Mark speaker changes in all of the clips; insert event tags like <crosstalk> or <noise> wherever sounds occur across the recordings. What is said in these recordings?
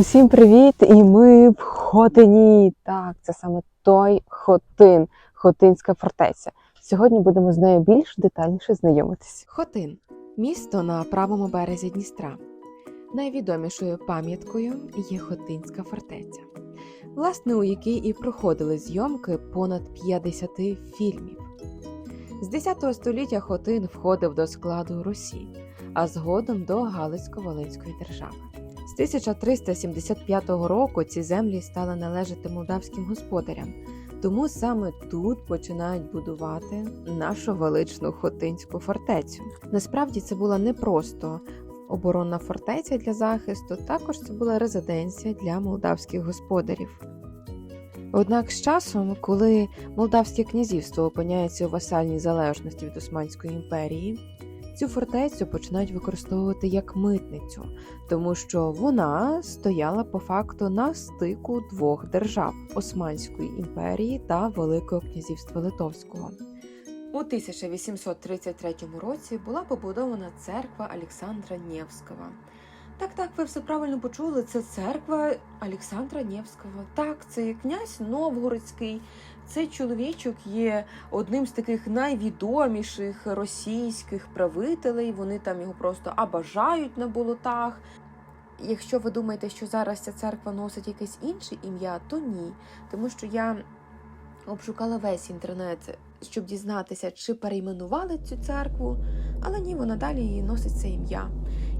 Speaker 1: Усім привіт! І ми в Хотині. Так, це саме той Хотин, Хотинська фортеця. Сьогодні будемо з нею більш детальніше знайомитись.
Speaker 2: Хотин місто на правому березі Дністра. Найвідомішою пам'яткою є Хотинська фортеця, власне, у якій і проходили зйомки понад 50 фільмів. З 10 століття Хотин входив до складу Русі, а згодом до Галицько-Волинської держави. З 1375 року ці землі стали належати молдавським господарям, тому саме тут починають будувати нашу величну Хотинську фортецю. Насправді це була не просто оборонна фортеця для захисту, також це була резиденція для молдавських господарів. Однак з часом, коли Молдавське князівство опиняється у васальній залежності від Османської імперії, цю фортецю починають використовувати як митницю, тому що вона стояла по факту на стику двох держав Османської імперії та Великого князівства Литовського. У 1833 році була побудована церква Олександра Нєвського. Так, так, ви все правильно почули. Це церква Олександра Нєвського. Так, це князь Новгородський. Цей чоловічок є одним з таких найвідоміших російських правителей. Вони там його просто обажають на болотах. Якщо ви думаєте, що зараз ця церква носить якесь інше ім'я, то ні. Тому що я обшукала весь інтернет, щоб дізнатися, чи перейменували цю церкву, але ні, вона далі носить це ім'я.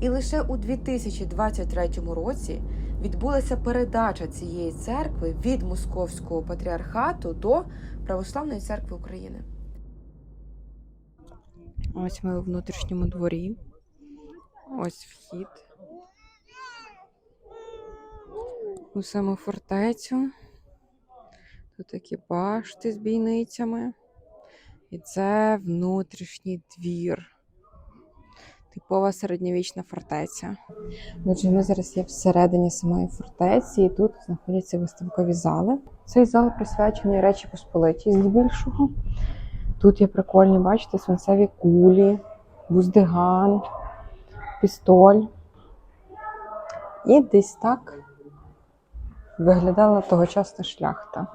Speaker 2: І лише у 2023 році відбулася передача цієї церкви від Московського патріархату до Православної церкви України. Ось ми у внутрішньому дворі. Ось вхід. У саму фортецю. Тут такі башти з бійницями. І це внутрішній двір. Типова середньовічна фортеця. Отже, ми зараз є всередині самої фортеці, і тут знаходяться виставкові зали. Цей зал присвячений Речі Посполитій здебільшого. Тут є прикольні, бачите, свинцеві кулі, буздиган, пістоль. І десь так виглядала тогочасна шляхта.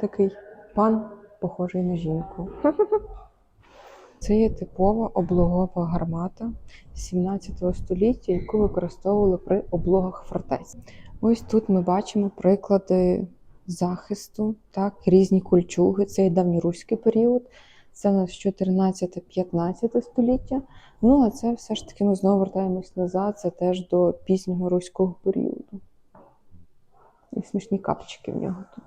Speaker 2: Такий пан, похожий на жінку. <laughs> Це є типова облогова гармата 17 століття, яку використовували при облогах фортець. Ось тут ми бачимо приклади захисту, так, різні кольчуги. Це є давньоруський період, це у нас 14-15 століття. Ну, а це все ж таки ми знову вертаємось назад, це теж до пізнього руського періоду. І смішні капчики в нього тут.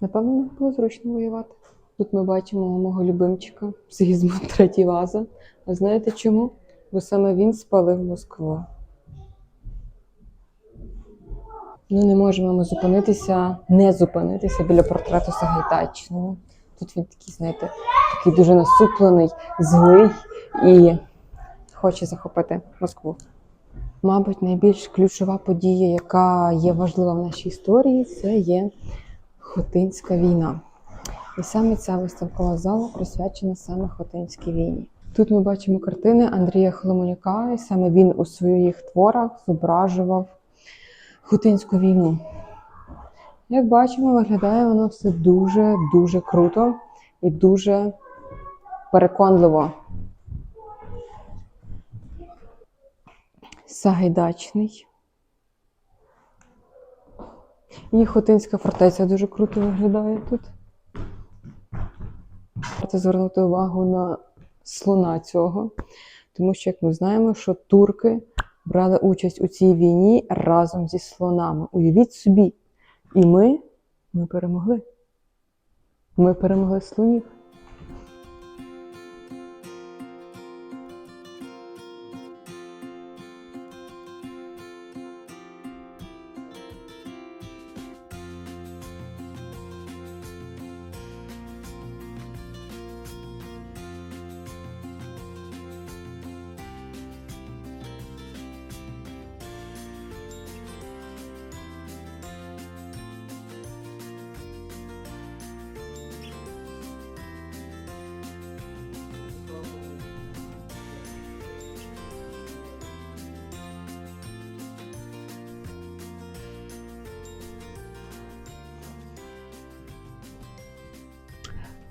Speaker 2: Напевно, не було зручно воювати. Тут ми бачимо мого любимчика Сигізмунд <laughs> третій Ваза. А знаєте чому? Бо саме він спалив Москву. Ну, не можемо ми зупинитися, не зупинитися біля портрету Сагайдачного. Тут він такий, знаєте, такий дуже насуплений, злий і хоче захопити Москву. Мабуть, найбільш ключова подія, яка є важлива в нашій історії, це є Хотинська війна. І саме ця виставкова зала присвячена саме Хотинській війні. Тут ми бачимо картини Андрія Холомоняка, і саме він у своїх творах зображував Хотинську війну. Як бачимо, виглядає воно все дуже-дуже круто і дуже переконливо. Сагайдачний. І Хотинська фортеця дуже круто виглядає тут. Варто звернути увагу на слона цього, тому що, як ми знаємо, що турки брали участь у цій війні разом зі слонами. Уявіть собі, і ми, ми перемогли. Ми перемогли слонів.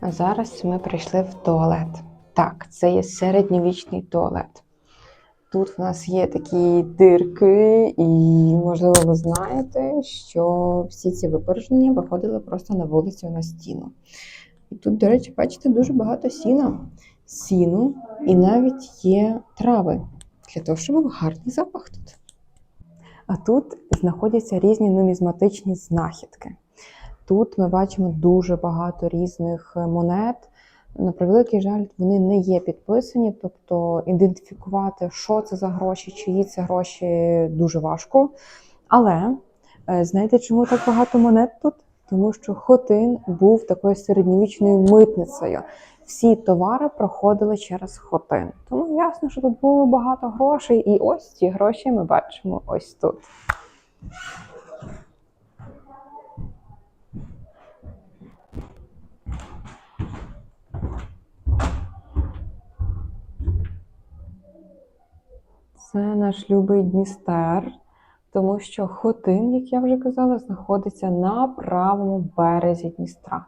Speaker 2: А зараз ми прийшли в туалет. Так, це є середньовічний туалет. Тут в нас є такі дирки, і, можливо, ви знаєте, що всі ці випорожнення виходили просто на вулицю на стіну. І тут, до речі, бачите, дуже багато сіна, сіну, і навіть є трави для того, щоб був гарний запах тут. А тут знаходяться різні нумізматичні знахідки. Тут ми бачимо дуже багато різних е, монет. На превеликий жаль, вони не є підписані, тобто ідентифікувати, що це за гроші, чиї це гроші, дуже важко. Але е, знаєте, чому так багато монет тут? Тому що Хотин був такою середньовічною митницею. Всі товари проходили через Хотин. Тому ясно, що тут було багато грошей, і ось ці гроші ми бачимо ось тут. Це наш любий Дністер, тому що Хотин, як я вже казала, знаходиться на правому березі Дністра.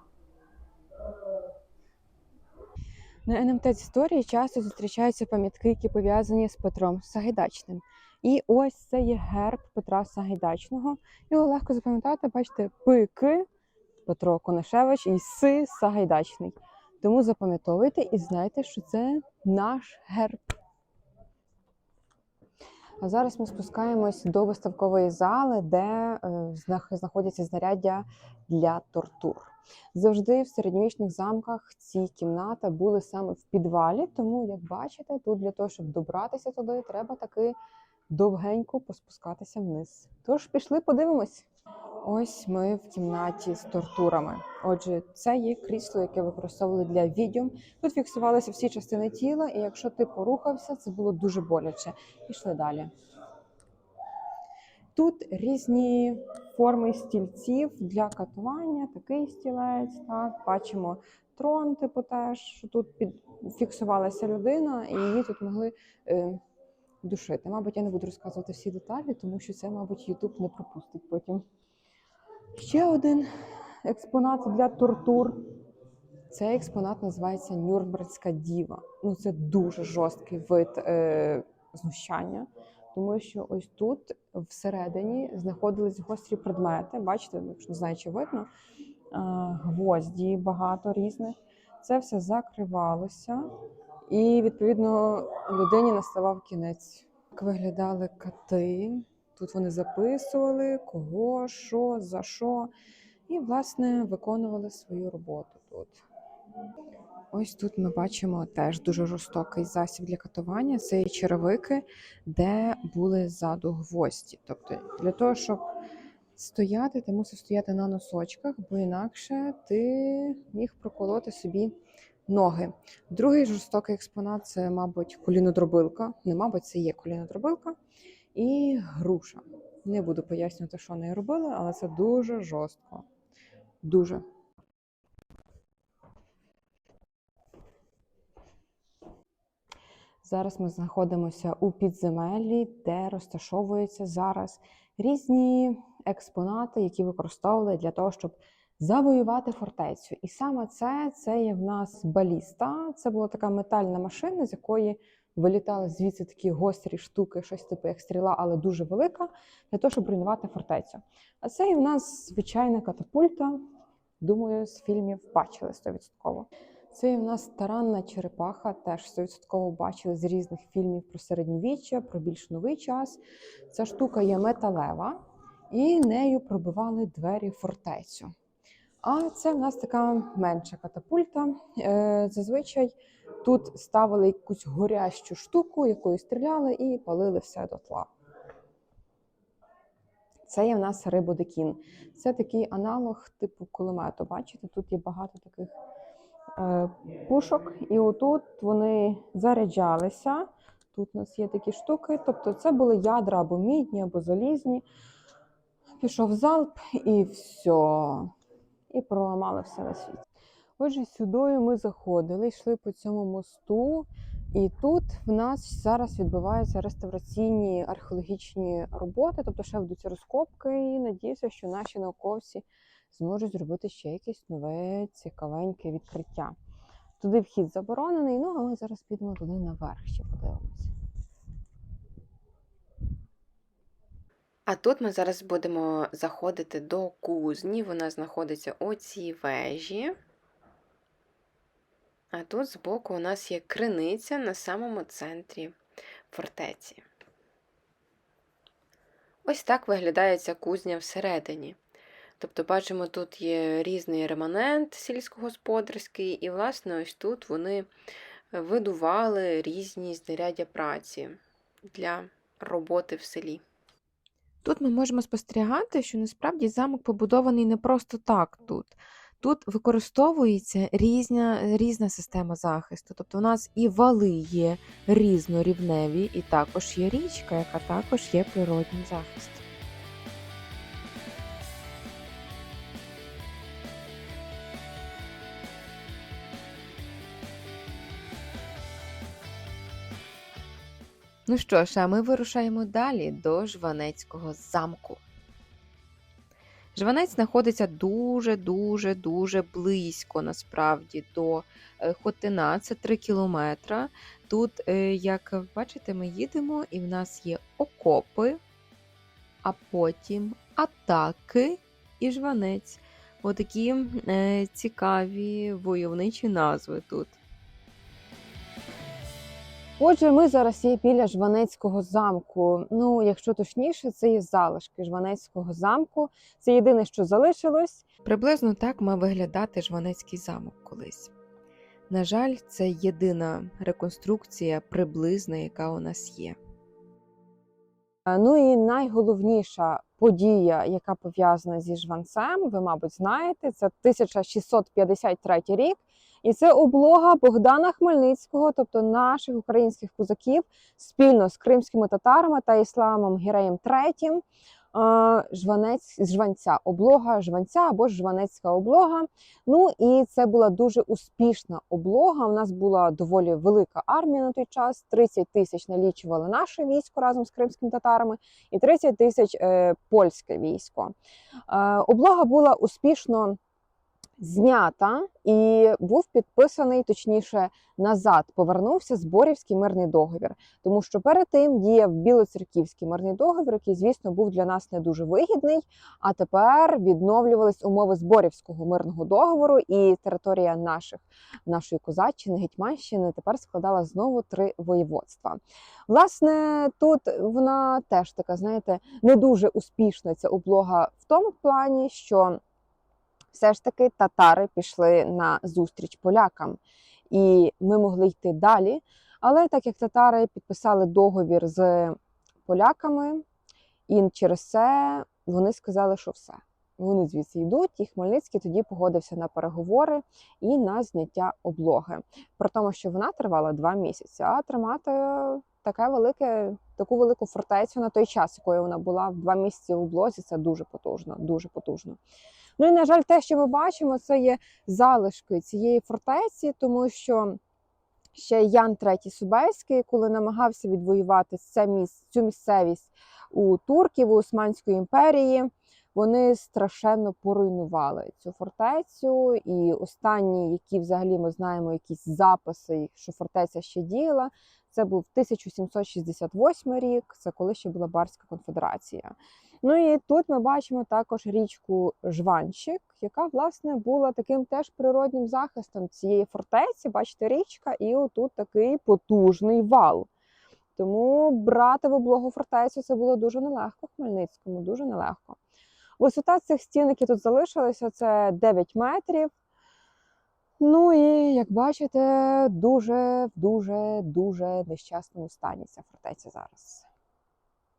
Speaker 2: На НМТ з історії часто зустрічаються пам'ятки, які пов'язані з Петром Сагайдачним. І ось це є герб Петра Сагайдачного. Його легко запам'ятати, бачите, пики Петро Конашевич і Си Сагайдачний. Тому запам'ятовуйте і знайте, що це наш герб. А зараз ми спускаємось до виставкової зали, де е, знах- знаходяться знаряддя для тортур. Завжди в середньовічних замках ці кімнати були саме в підвалі, тому, як бачите, тут для того, щоб добратися туди, треба таки довгенько поспускатися вниз. Тож пішли, подивимось. Ось ми в кімнаті з тортурами. Отже, це є крісло, яке використовували для відьом. Тут фіксувалися всі частини тіла, і якщо ти порухався, це було дуже боляче. Пішли далі. Тут різні форми стільців для катування, такий стілець. Так, бачимо трон, типу теж, що тут фіксувалася людина, і її тут могли е, душити. Мабуть, я не буду розказувати всі деталі, тому що це, мабуть, Ютуб не пропустить потім. Ще один експонат для тортур. Цей експонат називається Нюрнбергська діва. Ну, це дуже жорсткий вид е, знущання, тому що ось тут всередині знаходились гострі предмети. Бачите, якщо не знаю, чи видно, е, гвозді багато різних. Це все закривалося, і відповідно людині наставав кінець. Як виглядали кати. Тут вони записували, кого, що, за що, і, власне, виконували свою роботу тут. Ось тут ми бачимо теж дуже жорстокий засіб для катування. Це є черевики, де були ззаду гвозді. Тобто, для того, щоб стояти, ти мусив стояти на носочках, бо інакше ти міг проколоти собі ноги. Другий жорстокий експонат це, мабуть, колінодробилка. Не, мабуть, це є колінодробилка і груша. Не буду пояснювати, що нею робили, але це дуже жорстко. Дуже. Зараз ми знаходимося у підземеллі, де розташовуються зараз різні експонати, які використовували для того, щоб завоювати фортецю. І саме це, це є в нас баліста. Це була така метальна машина, з якої вилітали звідси такі гострі штуки, щось типу як стріла, але дуже велика, для того, щоб руйнувати фортецю. А це і в нас звичайна катапульта. Думаю, з фільмів бачили 100%. Це і в нас таранна черепаха, теж 100% бачили з різних фільмів про середньовіччя, про більш новий час. Ця штука є металева, і нею пробивали двері фортецю. А це в нас така менша катапульта. Е, Зазвичай тут ставили якусь горящу штуку, якою стріляли і палили все дотла. Це є в нас рибодекін. Це такий аналог типу кулемету. Бачите, тут є багато таких е, пушок, і отут вони заряджалися. Тут у нас є такі штуки. Тобто, це були ядра або мідні, або залізні. Пішов залп і все. І проламали все на світі. Отже, сюди ми заходили, йшли по цьому мосту, і тут в нас зараз відбуваються реставраційні археологічні роботи, тобто ще ведуться розкопки. І надіюся, що наші науковці зможуть зробити ще якесь нове цікавеньке відкриття. Туди вхід заборонений, ну але зараз підемо туди наверх ще подивимося.
Speaker 3: А тут ми зараз будемо заходити до кузні. Вона знаходиться у цій вежі. А тут збоку у нас є криниця на самому центрі фортеці. Ось так виглядає ця кузня всередині. Тобто, бачимо, тут є різний реманент сільськогосподарський, і, власне, ось тут вони видували різні знаряддя праці для роботи в селі. Тут ми можемо спостерігати, що насправді замок побудований не просто так тут. Тут використовується різна, різна система захисту. Тобто у нас і вали є різнорівневі, і також є річка, яка також є природнім захистом. Ну що ж, а ми вирушаємо далі до Жванецького замку. Жванець знаходиться дуже-дуже дуже близько насправді до е, Хотина, це 3 кілометра. Тут, е, як бачите, ми їдемо, і в нас є окопи, а потім атаки і жванець. Отакі е, цікаві войовничі назви тут.
Speaker 2: Отже, ми зараз є біля Жванецького замку. Ну, якщо точніше, це є залишки Жванецького замку. Це єдине, що залишилось.
Speaker 3: Приблизно так мав виглядати Жванецький замок колись. На жаль, це єдина реконструкція приблизна, яка у нас є.
Speaker 2: Ну і найголовніша подія, яка пов'язана зі Жванцем, ви, мабуть, знаєте, це 1653 рік. І це облога Богдана Хмельницького, тобто наших українських козаків, спільно з кримськими татарами та ісламом Гіреєм III. Жванець Жванця, облога Жванця або Жванецька облога. Ну і це була дуже успішна облога. У нас була доволі велика армія на той час. 30 тисяч налічували наше військо разом з кримськими татарами, і 30 тисяч е, польське військо. Е, облога була успішно знята і був підписаний, точніше, назад повернувся Зборівський мирний договір. Тому що перед тим діяв Білоцерківський мирний договір, який, звісно, був для нас не дуже вигідний. А тепер відновлювались умови Зборівського мирного договору, і територія наших нашої козаччини, Гетьманщини тепер складала знову три воєводства. Власне, тут вона теж така, знаєте, не дуже успішна ця облога в тому плані, що все ж таки татари пішли на зустріч полякам, і ми могли йти далі. Але так як татари підписали договір з поляками, і через це вони сказали, що все. Вони звідси йдуть, і Хмельницький тоді погодився на переговори і на зняття облоги. При тому, що вона тривала два місяці, а тримати таке велике, таку велику фортецю на той час, якою вона була в два місяці в облозі, це дуже потужно, дуже потужно. Ну і на жаль, те, що ми бачимо, це є залишки цієї фортеці, тому що ще Ян III Субейський, коли намагався відвоювати це місць, цю місцевість у турків у Османської імперії, вони страшенно поруйнували цю фортецю. І останні, які взагалі ми знаємо, якісь записи, що фортеця ще діяла, це був 1768 рік, це коли ще була Барська конфедерація. Ну і тут ми бачимо також річку Жванчик, яка власне була таким теж природнім захистом цієї фортеці. Бачите, річка, і отут такий потужний вал. Тому брати в облогу фортецю це було дуже нелегко Хмельницькому, дуже нелегко. Висота цих стін, які тут залишилися, це 9 метрів. Ну і як бачите, дуже дуже дуже нещасному стані ця фортеця зараз.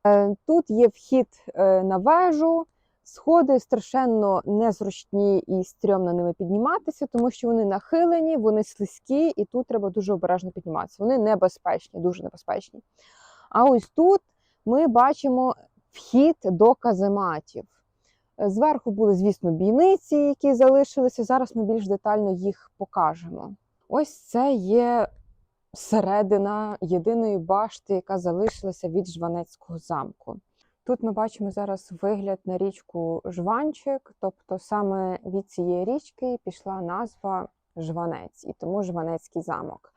Speaker 2: Е, Тут є вхід е, на вежу, сходи страшенно незручні і стрьомно ними підніматися, тому що вони нахилені, вони слизькі, і тут треба дуже обережно підніматися. Вони небезпечні, дуже небезпечні. А ось тут ми бачимо вхід до казематів. Е, Зверху були, звісно, бійниці, які залишилися. Зараз ми більш детально їх покажемо. Ось це є середина єдиної башти, яка залишилася від Жванецького замку.
Speaker 4: Тут ми бачимо зараз вигляд на річку Жванчик, тобто саме від цієї річки пішла назва Жванець, і тому Жванецький замок.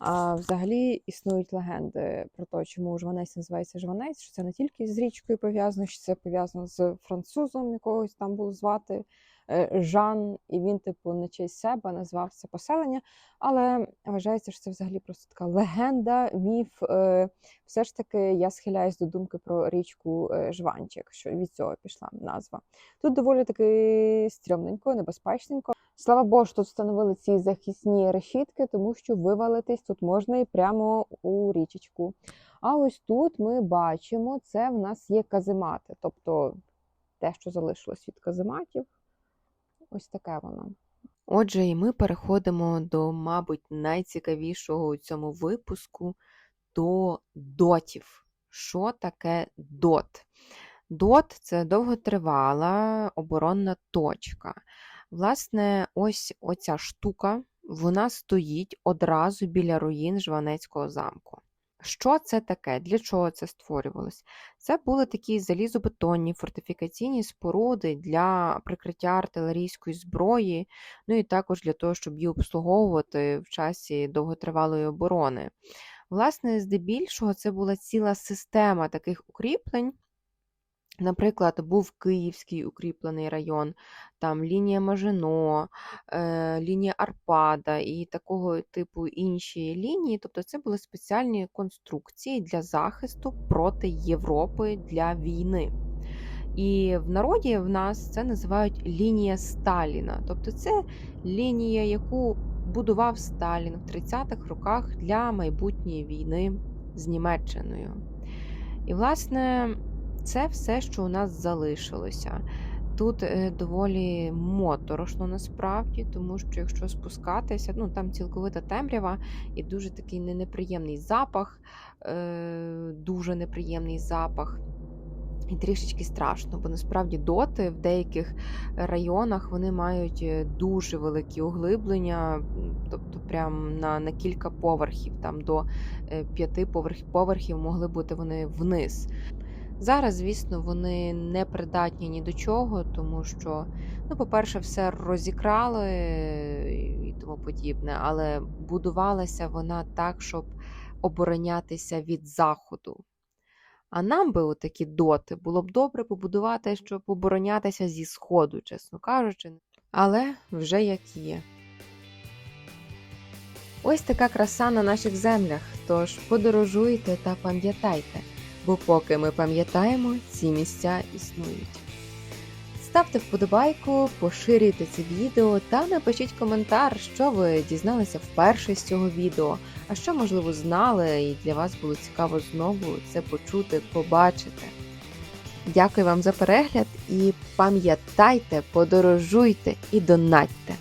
Speaker 4: А взагалі існують легенди про те, чому Жванець називається Жванець, що це не тільки з річкою пов'язано, що це пов'язано з французом, якогось там було звати Жан, і він, типу, на честь себе назвав це поселення. Але вважається, що це взагалі просто така легенда, міф. Е, Все ж таки я схиляюсь до думки про річку е, Жванчик, що від цього пішла назва. Тут доволі таки стрьомненько, небезпечненько. Слава Богу, тут встановили ці захисні решітки, тому що вивалитись тут можна і прямо у річечку. А ось тут ми бачимо, це в нас є каземати, тобто те, що залишилось від казематів. Ось таке воно.
Speaker 2: Отже, і ми переходимо до, мабуть, найцікавішого у цьому випуску до дотів. Що таке дот? Дот це довготривала оборонна точка. Власне, ось оця штука, вона стоїть одразу біля руїн Жванецького замку. Що це таке? Для чого це створювалось? Це були такі залізобетонні фортифікаційні споруди для прикриття артилерійської зброї, ну і також для того, щоб її обслуговувати в часі довготривалої оборони. Власне, здебільшого, це була ціла система таких укріплень. Наприклад, був Київський укріплений район, там лінія Мажино, е, лінія Арпада і такого типу інші лінії. Тобто це були спеціальні конструкції для захисту проти Європи для війни. І в народі в нас це називають лінія Сталіна. Тобто це лінія, яку будував Сталін в 30-х роках для майбутньої війни з Німеччиною. І, власне, це все, що у нас залишилося. Тут е, доволі моторошно насправді, тому що якщо спускатися, ну там цілковита темрява і дуже такий неприємний запах, е, дуже неприємний запах. І трішечки страшно, бо насправді доти в деяких районах вони мають е, дуже великі углиблення, тобто прям на, на кілька поверхів, там до п'яти поверхів могли бути вони вниз. Зараз, звісно, вони не придатні ні до чого, тому що, ну, по-перше, все розікрали і тому подібне, але будувалася вона так, щоб оборонятися від заходу. А нам би отакі доти було б добре побудувати, щоб оборонятися зі сходу, чесно кажучи. Але вже як є. Ось така краса на наших землях. Тож подорожуйте та пам'ятайте, бо поки ми пам'ятаємо, ці місця існують. Ставте вподобайку, поширюйте це відео та напишіть коментар, що ви дізналися вперше з цього відео, а що, можливо, знали, і для вас було цікаво знову це почути, побачити. Дякую вам за перегляд і пам'ятайте, подорожуйте і донатьте!